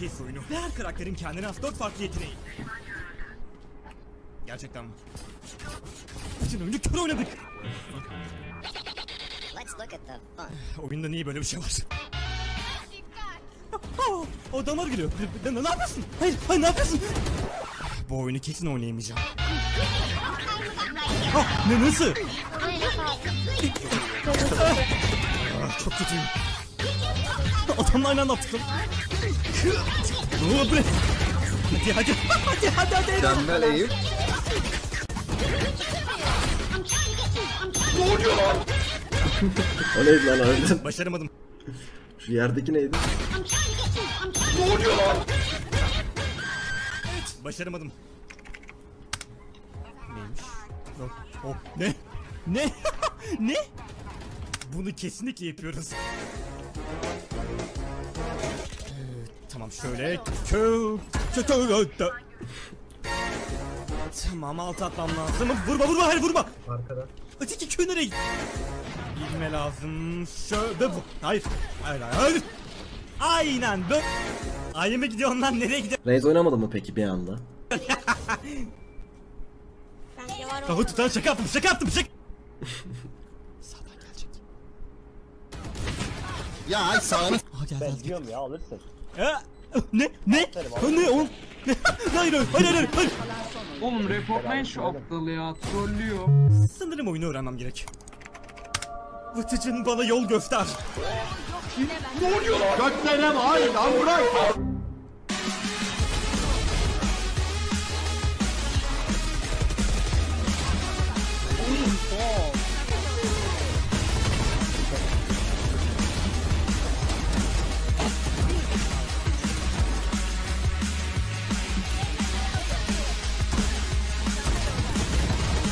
PES oyunu. Ve her karakterin kendine has 4 farklı yeteneği. Gerçekten mi? Bütün oyunu kör oynadık. Let's look at the fun. Oyunda niye böyle bir şey var? O damar giriyor. Ne, ne, ne yapıyorsun? Hayır, hayır ne yapıyorsun? Bu oyunu kesin oynayamayacağım. Ah, ne nasıl? Ah, çok kötüyüm. Adamla aynı anda attık lan. Ne oluyor bre? Hadi hadi hadi hadi hadi. Mükemmel eğim. O neydi lan harbiden? Başaramadım. Şu yerdeki neydi? Başaramadım. Neymiş? Oh, oh. Ne? Ne? ne? Bunu kesinlikle yapıyoruz. Tamam şöyle. Tamam alt atmam lazım. Vurma vurma hayır vurma. Arkada. Öteki köy nereye gitti? Bilme lazım. Şöyle bu. Hayır. Hayır hayır. hayır. Aynen bu. Ayı mı gidiyor ondan nereye gidiyor? Reis oynamadı mı peki bir anda? Bence var Kafa tutan şaka yaptım şaka yaptım şaka. Sağdan gelecek. Ya ay sağını Aa geldi geldi. Diyorum ya alırsın. Ha, ne? Ne? Ne oğlum? Ne? Hayır hayır hayır hayır hayır. Oğlum reportlayın şu aptalı ya trollüyor. Sanırım oyunu öğrenmem gerek. Vıtıcın bana yol göster. göklerine hayır lan bırak.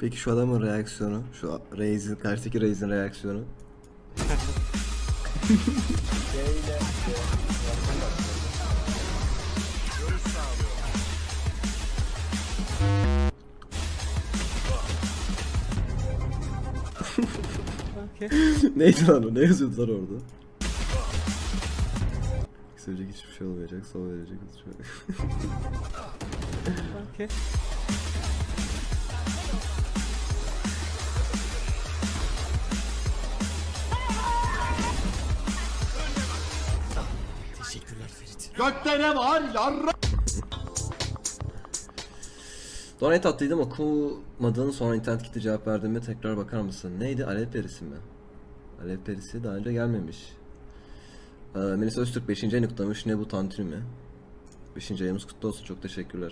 Peki şu adamın reaksiyonu, şu Reis'in, karşıdaki Reis'in reaksiyonu. Neydi lan o? Ne yazıyordu orada? Söyleyecek hiçbir şey olmayacak, sol verecek hiçbir Teşekkürler Ferit. Göklerine var yarra. Donate attıydım okumadın sonra internet gitti cevap verdiğime tekrar bakar mısın? Neydi? Alev perisi mi? Alev perisi daha önce gelmemiş. Ee, Melisa Öztürk 5. ayını kutlamış. Ne bu tantuni mi? 5. ayımız kutlu olsun. Çok teşekkürler.